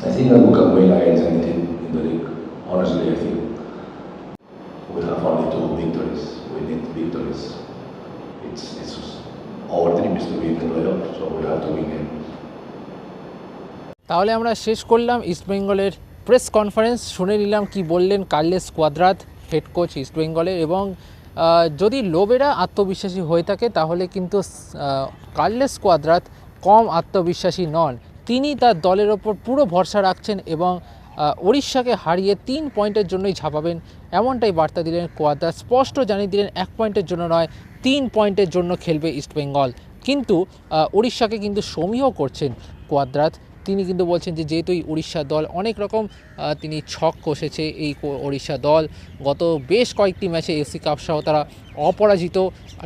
I think that we can win against any team in the league. Honestly, I think we have only two victories. We need victories. It's, it's our dream is to win the playoff, so we have to win it. তাহলে আমরা শেষ করলাম ইস্টবেঙ্গলের press conference শুনে নিলাম কি বললেন Carles Cuadrat head coach ইস্টবেঙ্গলের এবং যদি লোবেরা আত্মবিশ্বাসী হয়ে থাকে তাহলে কিন্তু কার্লেস কোয়াদ্রাত কম আত্মবিশ্বাসী নন তিনি তার দলের ওপর পুরো ভরসা রাখছেন এবং উড়িষ্যাকে হারিয়ে তিন পয়েন্টের জন্যই ঝাঁপাবেন, এমনটাই বার্তা দিলেন কোয়াদ্রাত স্পষ্ট জানিয়ে দিলেন এক পয়েন্টের জন্য নয়, তিন পয়েন্টের জন্য খেলবে ইস্টবেঙ্গল কিন্তু উড়িষ্যাকে কিন্তু সমীহ করছেন কোয়াদ্রাত তিনি কিন্তু বলছেন যে, যেহেতু এই উড়িষ্যা দল অনেক রকম তিনি ছক কষেছে এই উড়িষ্যা দল। গত বেশ কয়েকটি ম্যাচে এসি কাপ সহ তারা অপরাজিত।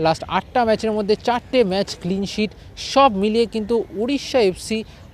লাস্ট আটটা ম্যাচের মধ্যে চারটে ম্যাচ ক্লিন শিট। সব মিলিয়ে কিন্তু Orissa FC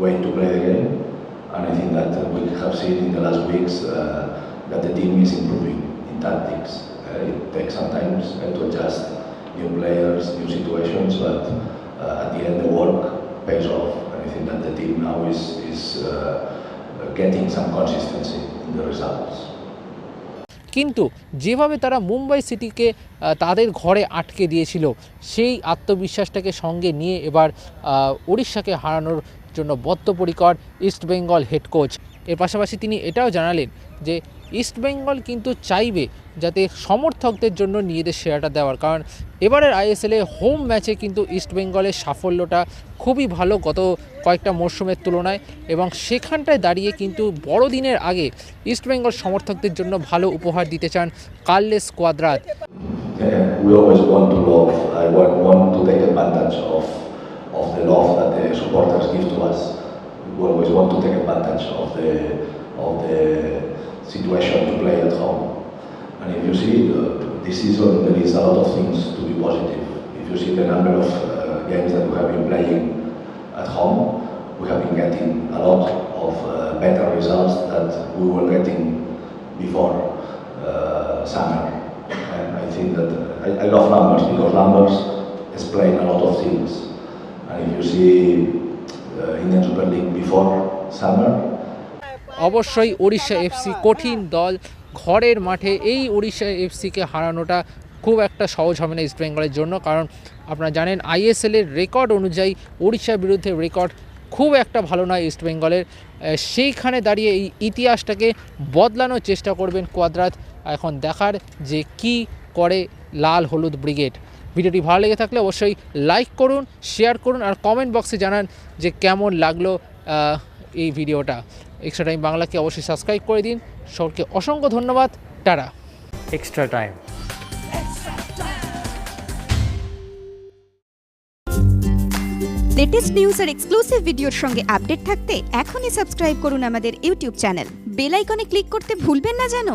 way to play the game, and I think that uh, we have seen in the last weeks uh, that the team is improving in tactics. Uh, it takes sometimes uh, to adjust new players, new situations, but uh, at the end the work pays off. And I think that the team now is, is uh, getting some consistency in the results. কিন্তু যেভাবে তারা মুম্বাই সিটিকে তাদের ঘরে আটকে দিয়েছিল সেই আত্মবিশ্বাসটাকে সঙ্গে নিয়ে এবার উড়িষ্যাকে হারানোর জন্য বদ্ধপরিকর ইস্টবেঙ্গল হেড কোচ। এর পাশাপাশি তিনি এটাও জানালেন যে ইস্টবেঙ্গল কিন্তু চাইবে যাতে সমর্থকদের জন্য নিজেদের সেরাটা দেওয়ার। কারণ এবারের আইএসএলে হোম ম্যাচে কিন্তু ইস্টবেঙ্গলের সাফল্যটা খুবই ভালো গত কয়েকটা মরশুমের তুলনায় এবং সেখানটায় দাঁড়িয়ে কিন্তু বড়দিনের আগে ইস্টবেঙ্গল সমর্থকদের জন্য ভালো উপহার দিতে চান Carles Cuadrat. We always want to love, I want, want to take advantage of, of the love that the supporters give to us. We always want to take advantage of the, of the situation to play at home. And if you see uh, this season, there is a lot of things to be positive. If you see the number of uh, games that we have been playing at home, we have been getting a lot of uh, better results that we were getting before uh, summer. And I think that uh, I, I love numbers because numbers explain a lot of things. Uh, অবশ্যই Orissa FC কঠিন দল। ঘরের মাঠে এই উড়িষ্যা এফসিকে হারানোটা খুব একটা সহজ হবে না ইস্টবেঙ্গলের জন্য। কারণ আপনারা জানেন আইএসএলের রেকর্ড অনুযায়ী উড়িষ্যার বিরুদ্ধে রেকর্ড খুব একটা ভালো নয় ইস্টবেঙ্গলের আহ, সেইখানে দাঁড়িয়ে এই ইতিহাসটাকে বদলানোর চেষ্টা করবেন কোয়াদ্রাত। এখন দেখার যে কি করে লাল হলুদ ব্রিগেড। ভিডিওটি ভালো লেগে থাকলে অবশ্যই লাইক করুন শেয়ার করুন আর কমেন্ট বক্সে জানান যে কেমন লাগল এই ভিডিওটা। এক্সট্রা টাইম বাংলাকে অবশ্যই সাবস্ক্রাইব করে দিন। সবকে অসংখ্য ধন্যবাদ। Tata. Extra time latest news আর এক্সক্লুসিভ ভিডিওর সঙ্গে আপডেট থাকতে এখনই সাবস্ক্রাইব করুন আমাদের ইউটিউব চ্যানেল বেল আইকনে ক্লিক করতে ভুলবেন না যেন।